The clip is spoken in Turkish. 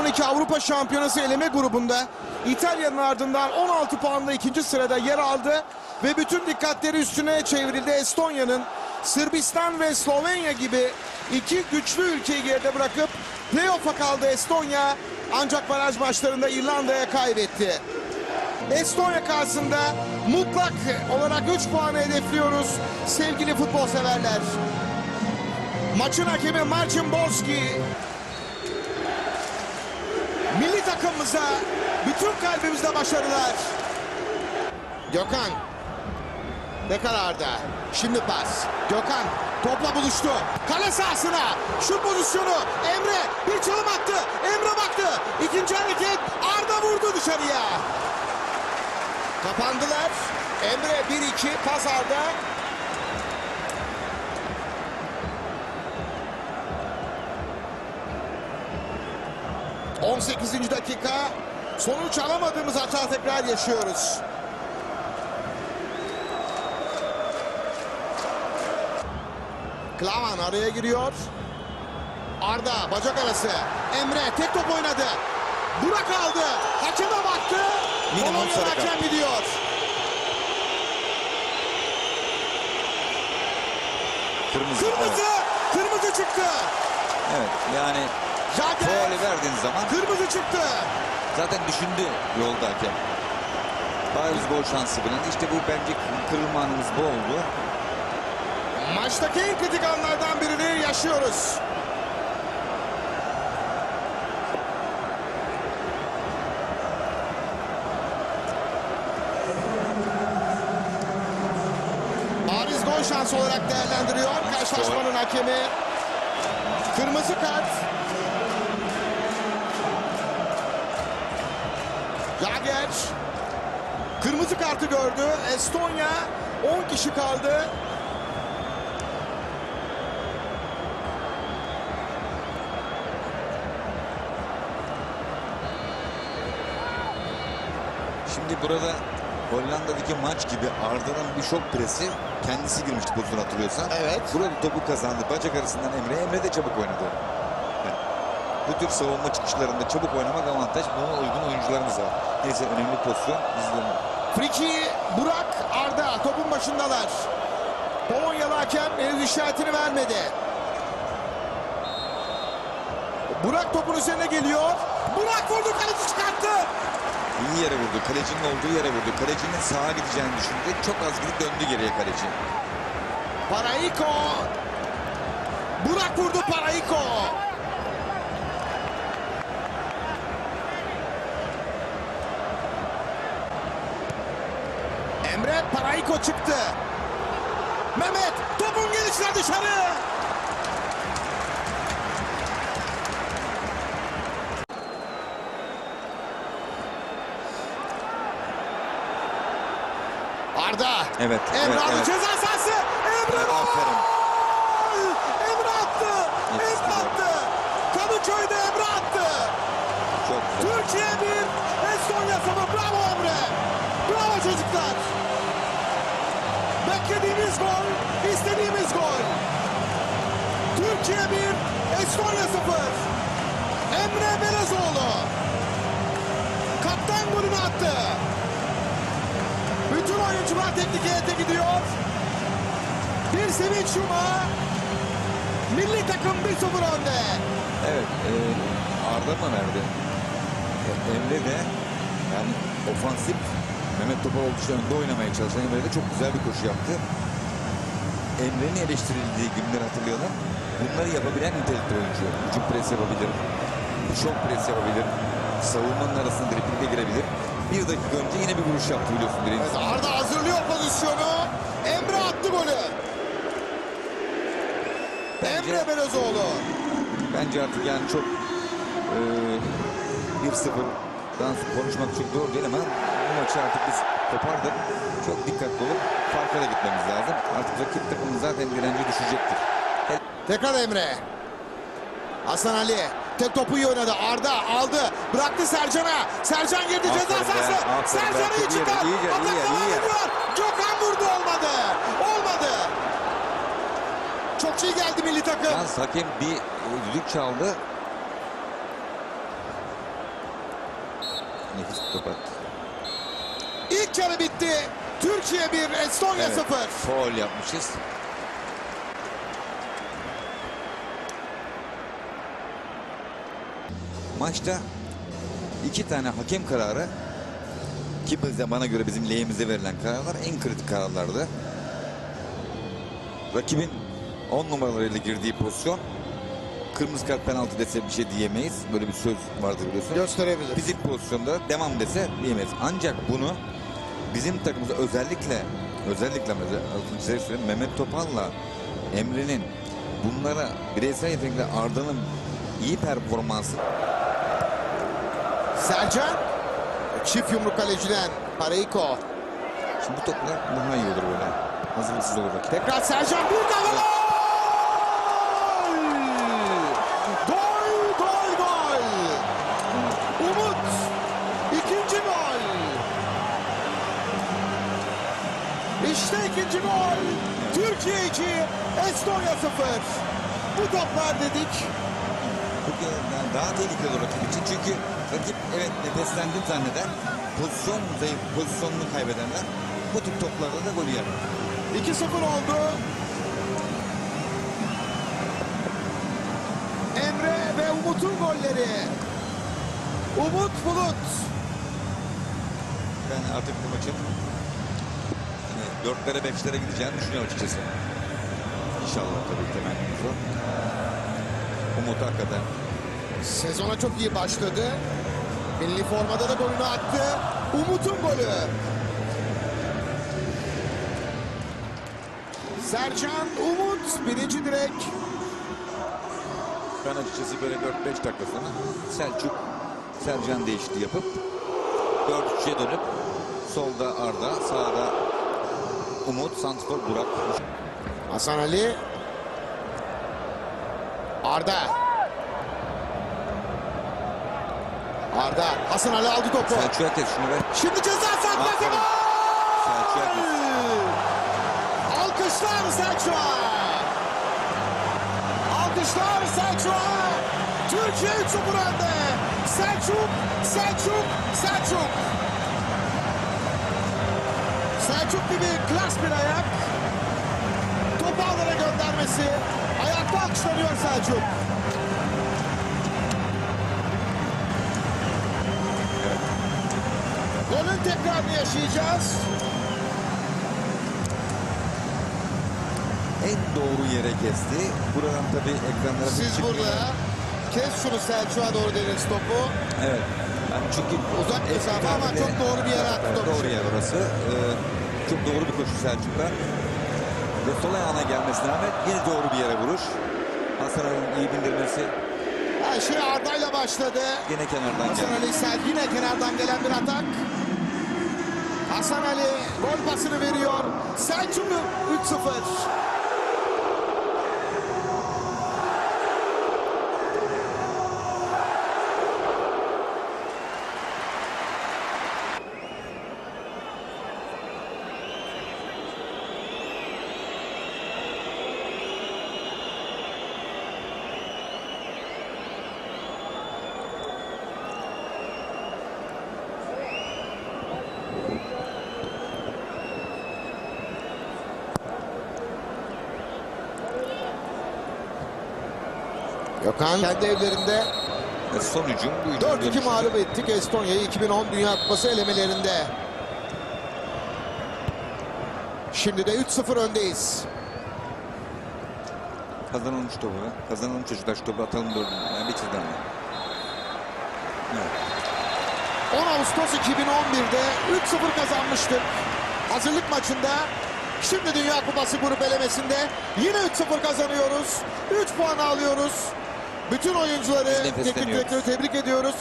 2012 Avrupa Şampiyonası eleme grubunda İtalya'nın ardından 16 puanla ikinci sırada yer aldı ve bütün dikkatleri üstüne çevrildi Estonya'nın Sırbistan ve Slovenya gibi iki güçlü ülkeyi geride bırakıp playoff'a kaldı Estonya ancak baraj maçlarında İrlanda'ya kaybetti. Estonya karşısında mutlak olarak 3 puanı hedefliyoruz sevgili futbol severler. Maçın hakemi Marcin Borski Milli takımımıza bütün kalbimizle başarılar. Gökhan. Ne kararda? Şimdi pas. Gökhan topla buluştu. Kale sahasına. Şut pozisyonu. Emre bir çalım attı. Emre baktı. İkinci hareket. Arda vurdu dışarıya. Kapandılar. Emre 1-2 pas Arda. ...18. dakika... ...sonuç alamadığımız hata tekrar yaşıyoruz. Klavan araya giriyor. Arda bacak arası. Emre tek top oynadı. Burak aldı. Hakeme baktı. Kart. hakem gidiyor. Kırmızı. Kırmızı. Evet. Kırmızı çıktı. evet yani Jager. faulü verdiğin zaman Kırmızı çıktı. zaten düşündü yolda hakem. Bariz gol şansı bilen. İşte bu bence kırılma anımız bu oldu. Maçtaki en kritik anlardan birini yaşıyoruz. Bariz gol şansı olarak değerlendiriyor karşılaşmanın hakemi. Kırmızı kart. Jager kırmızı kartı gördü. Estonya 10 kişi kaldı. Şimdi burada Hollanda'daki maç gibi Arda'nın bir şok presi kendisi girmişti pozisyon hatırlıyorsan. Evet. Burada topu kazandı. Bacak arasından Emre. Emre de çabuk oynadı. Bu tür savunma çıkışlarında çabuk oynamak avantaj. Buna uygun oyuncularımız var. Neyse önemli pozisyon. İzleyelim. Friki Burak Arda topun başındalar. Polonyalı hakem henüz işaretini vermedi. Burak topun üzerine geliyor. Burak vurdu kaleci çıkarttı. İyi yere vurdu. Kalecinin olduğu yere vurdu. Kalecinin sağa gideceğini düşündü. Çok az gidip döndü geriye kaleci. Paraiko. Burak vurdu Paraiko. Emre Paraiko çıktı. Mehmet topun gelişine dışarı. Arda. Evet, Emre evet, evet. ceza sahası. Emre gol! Aferin. Emre attı. Gol. attı. Kadıköy'de Emre attı. Çok güzel. Türkiye Beklediğimiz gol, istediğimiz gol. Türkiye 1, Estonya 0. Emre Belezoğlu. Kaptan golünü attı. Bütün oyuncular teknik heyete gidiyor. Bir sevinç yumağı. Milli takım 1-0 önde. Evet. E, Arda mı verdi? E, Emre de yani ofansif Mehmet Topaloğlu önde oynamaya çalışan Emre de çok güzel bir koşu yaptı. Emre'nin eleştirildiği günleri hatırlayalım. Bunları yapabilen nitelikli oyuncu. Hücum pres yapabilir. Şok pres yapabilir. Savunmanın arasında driplinge girebilir. Bir dakika önce yine bir vuruş yaptı biliyorsun Evet. Arda hazırlıyor pozisyonu. Emre attı golü. Bence- Emre Belözoğlu. Bence artık yani çok eee 1-0'dan konuşmak çok doğru değil ama maçı artık biz kopardık. Çok dikkatli olup farka da gitmemiz lazım. Artık rakip takımın zaten direnci düşecektir. Tekrar Emre. Hasan Ali. Tek topu iyi oynadı. Arda aldı. Bıraktı Sercan'a. Sercan girdi Aferin ceza sahası. aferin be. Sercan iyi İyi çıkar. yere, iyi yere, Atak devam ediyor. Gökhan vurdu olmadı. Olmadı. Çok iyi geldi milli takım. Yalnız hakem bir düdük çaldı. nefis top attı. İlk yarı bitti. Türkiye 1, Estonya Evet, 0. Foul yapmışız. Maçta iki tane hakem kararı ki bize bana göre bizim lehimize verilen kararlar en kritik kararlardı. Rakibin 10 numaralarıyla girdiği pozisyon kırmızı kart penaltı dese bir şey diyemeyiz. Böyle bir söz vardır biliyorsun. Gösterebilir. Bizim pozisyonda devam dese diyemeyiz. Ancak bunu bizim takımımızda özellikle özellikle mesela Mehmet Topal'la Emre'nin bunlara bireysel yetenekle Arda'nın iyi performansı Sercan. Çift yumruk kaleciden Pareiko. şimdi bu toplar daha iyi olur böyle. Hazırlıksız olur. Tekrar Sercan burada ve! Gol, Estonya 0. Bu toplar dedik. Bu yani daha tehlikeli rakip için. Çünkü rakip evet nefeslendim zanneder. Pozisyon zayıf, pozisyonunu kaybedenler bu tip toplarda da golü yer. 2-0 oldu. Emre ve Umut'un golleri. Umut Bulut. Ben artık bu maçın hani dörtlere beşlere gideceğini düşünüyorum açıkçası. İnşallah tabii temennimiz o. Umut hakikaten Sezona çok iyi başladı. Milli formada da golünü attı. Umut'un golü. Sercan Umut birinci direk. ben açıkçası böyle 4-5 dakika sonra Selçuk Sercan değişti yapıp 4-3'e dönüp solda Arda, sağda Umut, Santifor, Burak. Hasan Ali. Arda. Arda. Hasan Ali aldı topu. Selçuk herkes şunu ver. Şimdi ceza sahası! Selçuk herkes. Alkışlar Selçuk'a. Alkışlar Selçuk'a. Türkiye 3-0 önde. Selçuk, Selçuk, Selçuk. Selçuk gibi klas bir ayak. Göndermesi. Ayakta alkışlanıyor Selçuk. Golün tekrarını yaşayacağız. En doğru yere kesti. Buradan tabii ekranlara Siz burada kes şunu Selçuk'a doğru dediniz topu. Evet. Yani çünkü Uzak mesafe ama çok doğru bir yere attı topu. Doğru yer orası. Ee, çok doğru bir koşu Selçuk'ta. Ve sol ayağına gelmesine rağmen yine doğru bir yere vuruş. Hasan Ali'nin iyi bindirmesi Her şey Arda'yla başladı. yine kenardan Hasan geldi. Ali Sel yine kenardan gelen bir atak. Hasan Ali gol pasını veriyor. Selçuk 3-0. Gökhan kendi evlerinde Ve son hücum bu hücum 4-2 dönüşünde- mağlup ettik Estonya'yı 2010 Dünya Kupası elemelerinde. Şimdi de 3-0 öndeyiz. Kazanılmış topu. Kazanılmış çocuklar şu topu atalım dördüncü. Yani bitirdi ama. Evet. 10 Ağustos 2011'de 3-0 kazanmıştık. Hazırlık maçında şimdi Dünya Kupası grup elemesinde yine 3-0 kazanıyoruz. 3 puan alıyoruz. Bütün oyuncuları, teknik direktörü tebrik ediyoruz.